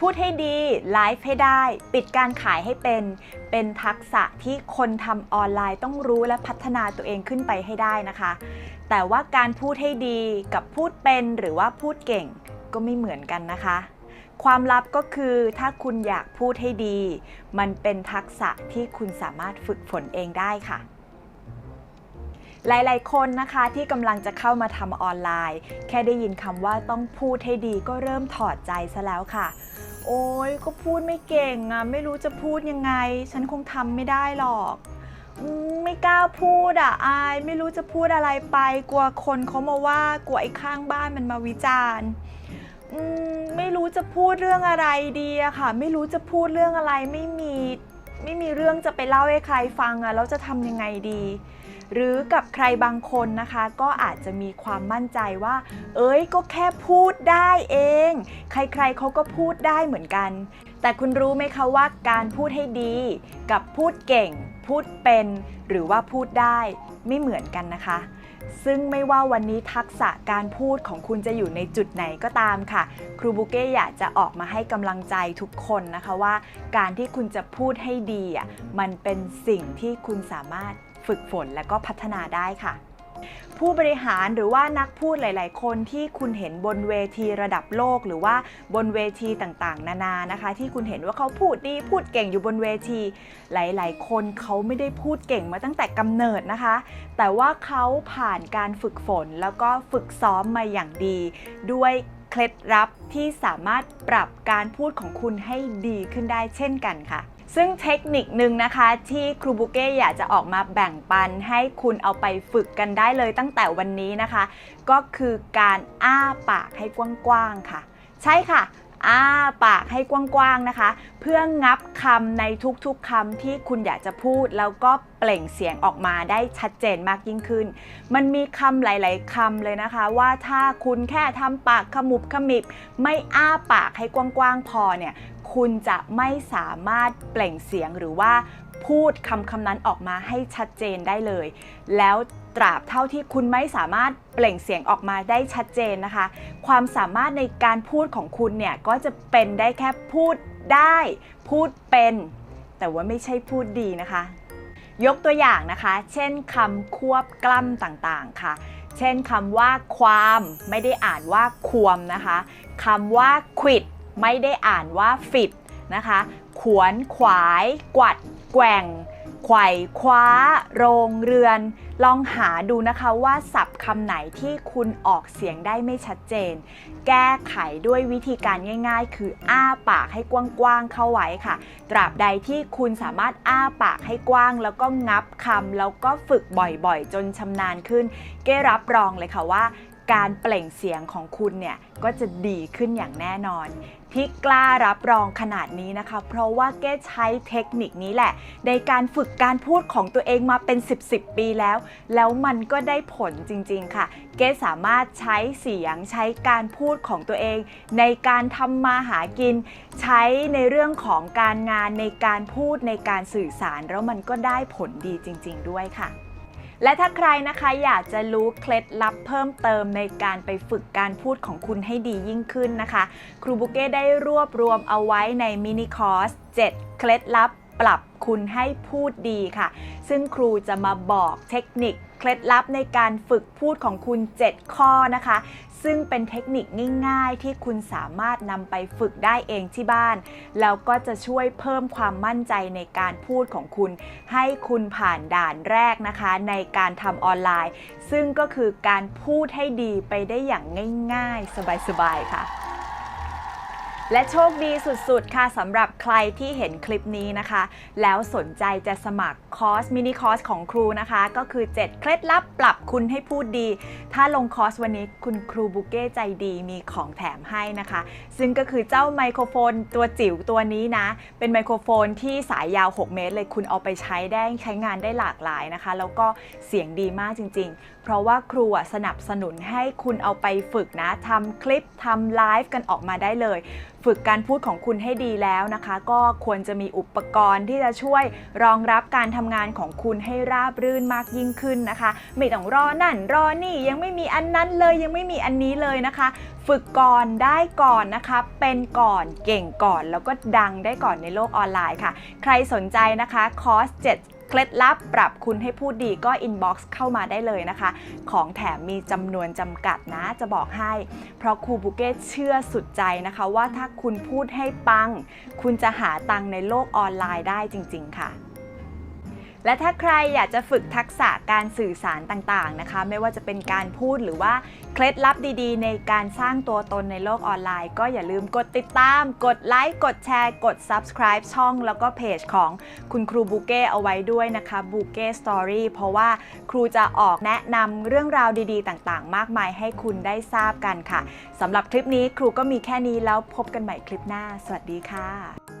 พูดให้ดีไลฟ์ให้ได้ ปิดการขายให้เป็น เป็นทักษะที่คนทำออนไลน์ต้องรู้และพัฒนาตัวเองขึ้นไปให้ได้นะคะ แต่ว่าการพูดให้ดีกับพูดเป็นหรือว่าพูดเก่งก็ไม่เหมือนกันนะคะ ความลับก็คือถ้าคุณอยากพูดให้ดี มันเป็นทักษะที่คุณสามารถฝึกฝนเองได้ค่ะหลาย ๆ คนนะคะที่กำลังจะเข้ามาทำออนไลน์ แค่ได้ยินคำว่าต้องพูดให้ดีก็เริ่มถอดใจซะแล้วค่ะ โอ้ยก็พูดไม่เก่งอะ ไม่รู้จะพูดยังไง ฉันคงทำไม่ได้หรอก ไม่กล้าพูดอะอาย ไม่รู้จะพูดอะไรไป กลัวคนเขามาว่ากลัวไอ้ข้างบ้านมันมาวิจารณ์ไม่รู้จะพูดเรื่องอะไรดีอะค่ะ ไม่รู้จะพูดเรื่องอะไรไม่มี ไม่มีเรื่องจะไปเล่าให้ใครฟังอะแล้วจะทำยังไงดี หรือกับใครบางคนนะคะ ก็อาจจะมีความมั่นใจว่า เอ้ยก็แค่พูดได้เอง ใครๆเขาก็พูดได้เหมือนกัน แต่คุณรู้ไหมคะว่าการพูดให้ดี กับพูดเก่ง พูดเป็น หรือว่าพูดได้ไม่เหมือนกันนะคะซึ่งไม่ว่าวันนี้ทักษะการพูดของคุณจะอยู่ในจุดไหนก็ตามค่ะ ครูบุเก้อยากจะออกมาให้กำลังใจทุกคนนะคะว่า การที่คุณจะพูดให้ดีอะมันเป็นสิ่งที่คุณสามารถ ฝึกฝนและก็พัฒนาได้ค่ะ ผู้บริหารหรือว่านักพูดหลาย ๆ คนที่คุณเห็นบนเวทีระดับโลก หรือว่าบนเวทีต่างๆ นานานะคะ ที่คุณเห็นว่าเขาพูดดีพูดเก่งอยู่บนเวที หลาย ๆ คนเขาไม่ได้พูดเก่งมาตั้งแต่กำเนิดนะคะ แต่ว่าเขาผ่านการฝึกฝนแล้วก็ฝึกซ้อมมาอย่างดี ด้วยเคล็ดลับที่สามารถปรับการพูดของคุณให้ดีขึ้นได้เช่นกันค่ะ ซึ่งเทคนิคหนึ่งนะคะ ที่ครูบุเก้อยากจะออกมาแบ่งปันให้คุณเอาไปฝึกกันได้เลยตั้งแต่วันนี้นะคะ ก็คือการอ้าปากให้กว้างๆค่ะ ใช่ค่ะ อ้าปากให้กว้างๆนะคะ เพื่องับคำในทุกๆคำที่คุณอยากจะพูด แล้วก็เปล่งเสียงออกมาได้ชัดเจนมากยิ่งขึ้น มันมีคำหลาย ๆคำเลยนะคะ ว่าถ้าคุณแค่ทำปากขมุบขมิบ ไม่อ้าปากให้กว้างๆพอเนี่ย คุณจะไม่สามารถเปล่งเสียงหรือว่า พูดคำคำนั้นออกมาให้ชัดเจนได้เลย แล้วตราบเท่าที่คุณไม่สามารถเปล่งเสียงออกมาได้ชัดเจนนะคะ ความสามารถในการพูดของคุณเนี่ยก็จะเป็นได้แค่พูดได้ พูดเป็น แต่ว่าไม่ใช่พูดดีนะคะ ยกตัวอย่างนะคะ เช่นคำควบกล้ำต่างๆค่ะ เช่นคำว่าความไม่ได้อ่านว่าควมนะคะคำว่าขวิดไม่ได้อ่านว่าฟิดนะคะ ขวนขวาย กวัด แกว่งไขว่คว้า โรงเรือน ลองหาดูนะคะว่าศัพท์คำไหนที่คุณออกเสียงได้ไม่ชัดเจน แก้ไขด้วยวิธีการง่าย ๆ คืออ้าปากให้กว้างๆเข้าไว้ค่ะ ตราบใดที่คุณสามารถอ้าปากให้กว้าง แล้วก็งับคำแล้วก็ฝึกบ่อยๆ จนชำนาญขึ้น เก้รับรองเลยค่ะว่า การเปล่งเสียงของคุณเนี่ยก็จะดีขึ้นอย่างแน่นอน ที่กล้ารับรองขนาดนี้นะคะ เพราะว่าเก้ใช้เทคนิคนี้แหละ ในการฝึกการพูดของตัวเองมาเป็น 10 10 ปีแล้ว แล้วมันก็ได้ผลจริง ๆ ค่ะ เก้สามารถใช้เสียงใช้การพูดของตัวเอง ในการทำมาหากิน ใช้ในเรื่องของการงานในการพูดในการสื่อสาร แล้วมันก็ได้ผลดีจริง ๆ ด้วยค่ะ และถ้าใครนะคะอยากจะรู้เคล็ดลับเพิ่มเติมในการไปฝึกการพูดของคุณให้ดียิ่งขึ้นนะคะ ครูบุเก้ได้รวบรวมเอาไว้ในมินิคอร์ส 7 เคล็ดลับ ปรับคุณให้พูดดีค่ะ ซึ่งครูจะมาบอกเทคนิคเคล็ดลับในการฝึกพูดของคุณ 7 ข้อนะคะ ซึ่งเป็นเทคนิคง่าย ๆ ที่คุณสามารถนำไปฝึกได้เองที่บ้าน แล้วก็จะช่วยเพิ่มความมั่นใจในการพูดของคุณ ให้คุณผ่านด่านแรกนะคะ ในการทำออนไลน์ ซึ่งก็คือการพูดให้ดีไปได้อย่างง่าย ๆ สบาย ๆ ค่ะ และโชคดีสุดๆ ค่ะสำหรับใครที่เห็นคลิปนี้นะคะ แล้วสนใจจะสมัครคอร์สมินิคอร์สของครูนะคะ ก็คือ 7 เคล็ดลับปรับคุณให้พูดดี ถ้าลงคอร์สวันนี้คุณครูบุเก้ใจดีมีของแถมให้นะคะ ซึ่งก็คือเจ้าไมโครโฟนตัวจิ๋วตัวนี้นะ เป็นไมโครโฟนที่สายยาว 6 เมตร เลยคุณเอาไปใช้ได้ใช้งานได้หลากหลายนะคะ แล้วก็เสียงดีมากจริง ๆ เพราะว่าครูอะสนับสนุนให้คุณเอาไปฝึกนะทำคลิปทำไลฟ์กันออกมาได้เลยฝึกการพูดของคุณให้ดีแล้วนะคะ ก็ควรจะมีอุปกรณ์ที่จะช่วยรองรับการทำงานของคุณให้ราบรื่นมากยิ่งขึ้นนะคะ ไม่ต้องรอนั่นรอนี่ยังไม่มีอันนั้นเลยยังไม่มีอันนี้เลยนะคะ ฝึกก่อนได้ก่อนนะคะ เป็นก่อนเก่งก่อนแล้วก็ดังได้ก่อนในโลกออนไลน์ค่ะ ใครสนใจนะคะคอร์ส7 เคล็ดลับปรับคุณให้พูดดีก็อินบ็อกซ์เข้ามาได้เลยนะคะ ของแถมมีจำนวนจำกัดนะจะบอกให้ เพราะครูบุเก้เชื่อสุดใจนะคะว่าถ้าคุณพูดให้ปัง คุณจะหาตังในโลกออนไลน์ได้จริง ๆ ค่ะ และถ้าใครอยากจะฝึกทักษะการสื่อสารต่างๆนะคะ ไม่ว่าจะเป็นการพูดหรือว่าเคล็ดลับดีๆ ในการสร้างตัวตนในโลกออนไลน์ ก็อย่าลืมกดติดตาม กดไลค์ กดแชร์ กด subscribe ช่องแล้วก็เพจของคุณครูบูเก้เอาไว้ด้วยนะคะบูเก้สตอรี่เพราะว่าครูจะออกแนะนำเรื่องราวดีๆ ต่างๆ มากมายให้คุณได้ทราบกันค่ะสำหรับคลิปนี้ครูก็มีแค่นี้แล้วพบกันใหม่คลิปหน้า สวัสดีค่ะ